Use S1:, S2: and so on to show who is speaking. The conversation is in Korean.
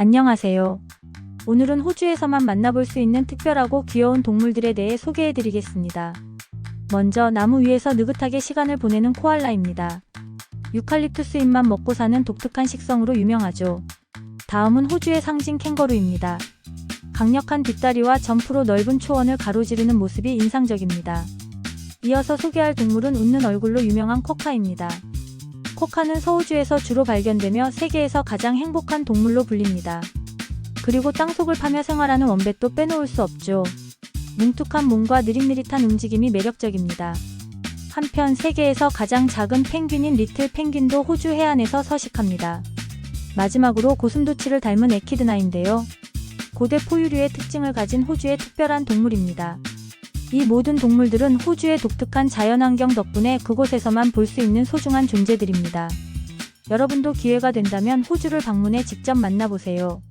S1: 안녕하세요. 오늘은 호주에서만 만나볼 수 있는 특별하고 귀여운 동물들에 대해 소개해드리겠습니다. 먼저 나무 위에서 느긋하게 시간을 보내는 코알라입니다. 유칼립투스 잎만 먹고 사는 독특한 식성으로 유명하죠. 다음은 호주의 상징 캥거루입니다. 강력한 뒷다리와 점프로 넓은 초원을 가로지르는 모습이 인상적입니다. 이어서 소개할 동물은 웃는 얼굴로 유명한 코카입니다. 코카는 서호주에서 주로 발견되며 세계에서 가장 행복한 동물로 불립니다. 그리고 땅속을 파며 생활하는 원뱃도 빼놓을 수 없죠. 뭉툭한 몸과 느릿느릿한 움직임이 매력적입니다. 한편 세계에서 가장 작은 펭귄인 리틀 펭귄도 호주 해안에서 서식합니다. 마지막으로 고슴도치를 닮은 에키드나인데요. 고대 포유류의 특징을 가진 호주의 특별한 동물입니다. 이 모든 동물들은 호주의 독특한 자연환경 덕분에 그곳에서만 볼 수 있는 소중한 존재들입니다. 여러분도 기회가 된다면 호주를 방문해 직접 만나보세요.